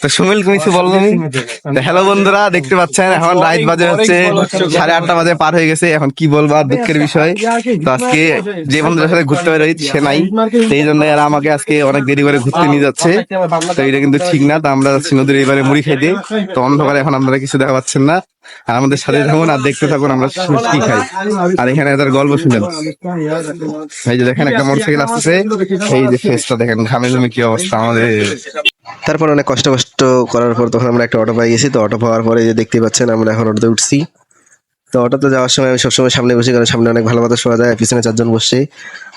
তো সুমিল তুমি কিছু বলব হ্যালো বন্ধুরা দেখতে পাচ্ছেন এখন রাত বাজে হচ্ছে সাড়ে আটটা বাজে পার হয়ে গেছে এখন কি বলব আর দুঃখের বিষয়। তো আজকে যে বন্ধুদের সাথে ঘুরতে বের হই সে নাই। এই জন্য এরা আমাকে আজকে অনেক দেরি করে ঘুরতে নিয়ে যাচ্ছে। তো এটা কিন্তু ঠিক না তো আমরা যাচ্ছি নদীর এবারে মুড়ি খাইতে তো অন্ধকারে এখন আপনারা কিছু দেখা পাচ্ছেন না। আর আমাদের সাথে থাকুন আর দেখতে থাকুন আমরা কি খাই। আর এখানে তার গল্প শুনেন এই যে দেখেন একটা মোটরসাইকেল আসতেছে। এই যে ফেসটা দেখেন ঘামে জমে কি অবস্থা আমাদের। তারপর অনেক কষ্ট কষ্ট করার পর তখন আমরা একটা অটো পাই গেছি। তো অটো পাওয়ার পরে যে দেখতে পাচ্ছেন, আমরা এখন অটোতে উঠছি। তো অটোতে যাওয়ার সময় আমি সবসময় সামনে বসি কারণ সামনে অনেক ভালো বাতাস পাওয়া যায়, পিছনে চারজন বসছে।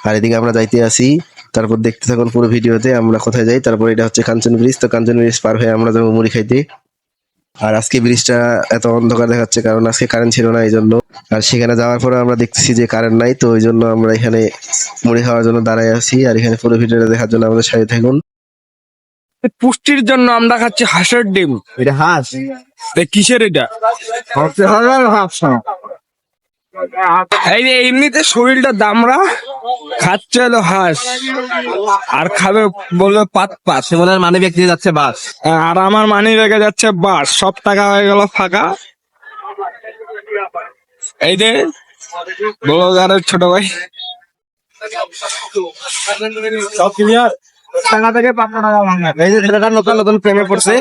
আর এদিকে আমরা যাইতে আসি। তারপর দেখতে থাকুন পুরো ভিডিওতে আমরা কোথায় যাই। তারপর এটা হচ্ছে কাঞ্চন ব্রিজ তো কাঞ্চন ব্রিজ পার হয়ে আমরা যাব মুড়ি খাইতে। আর আজকে ব্রিজটা এত অন্ধকার দেখাচ্ছে কারণ আজকে কারেন্ট ছিল না এই জন্য আর সেখানে যাওয়ার পরে আমরা দেখতেছি যে কারেন্ট নাই। তো ওই জন্য আমরা এখানে মুড়ি খাওয়ার জন্য দাঁড়ায় আছি। আর এখানে পুরো ভিডিওটা দেখার জন্য আমাদের সাথে থাকুন। পুষ্টির জন্য আমরা খাচ্ছি হাঁসের ডিম। এটা হাঁস? কিসের এটা? এই যে এমনিতে শরীরটা দামরা খাচ্ছে হলো হাঁস। আর খাবে বলবে পাত পাত সুমনের মানে ব্যক্তি যাচ্ছে বাস। আর আমার মানি রেখে যাচ্ছে বাস। সব টাকা হয়ে গেল ফাঁকা। এই যে ব্লগারের ছোট ভাই। সব ক্লিয়ার টাকা থেকে পাঁচশো টাকা ভাঙা। এই যে ছেলেটা নতুন নতুন প্রেমে পড়ছে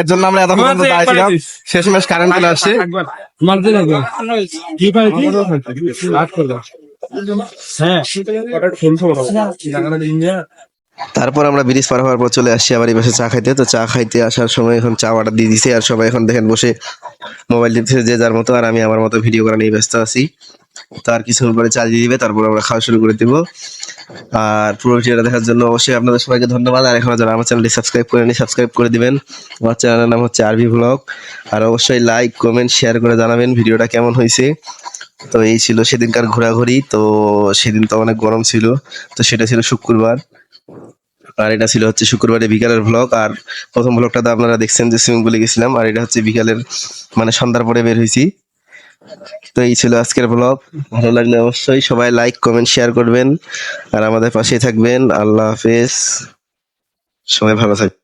এর জন্য আমরা এত পর্যন্ত দাঁড়িয়েছিলাম শেষ মেশ কারেন্ট চলে আসছে। তারপর আমরা ব্রিজ পার হওয়ার পর চলে আসছি আবার এই পাশে চা খাইতে। তো চা খাইতে আসার সময় এখন চা অর্ডার দিয়ে দিছে আর সবাই এখন দেখেন বসে মোবাইল টিপছে যে যার মতো আর আমি আমার মতো ভিডিও করা নিয়ে ব্যস্ত আছি। তার কিছু পরে চা দিয়ে দিবে, তারপর আমরা খাওয়া শুরু করে দিব। আর পুরো ভিডিওটা দেখার জন্য অবশ্যই আপনাদের সবাইকে ধন্যবাদ। আর এখন যারা আমার চ্যানেলটি সাবস্ক্রাইব করে নি সাবস্ক্রাইব করে দিবেন। আমার চ্যানেলের নাম হচ্ছে আরবি ব্লগ। আর অবশ্যই লাইক কমেন্ট শেয়ার করে জানাবেন ভিডিওটা কেমন হয়েছে। তো এই ছিল সেদিনকার ঘোরাঘুরি। তো সেদিন তো অনেক গরম ছিল। তো সেটা ছিল শুক্রবার। আর এটা ছিল হচ্ছে শুক্রবারে বিকালের ভ্লগ আর প্রথম ভ্লগটাতে আপনারা দেখছেন যে সুইমিং পুলে গেছিলাম। আর এটা হচ্ছে বিকালের মানে সন্ধ্যার পরে বের হয়েছি। তো এই ছিল আজকের ব্লগ ভালো লাগলে অবশ্যই সবাই লাইক কমেন্ট শেয়ার করবেন। আর আমাদের পাশে থাকবেন। আল্লাহ হাফেজ। সবাই ভালো থাকবেন।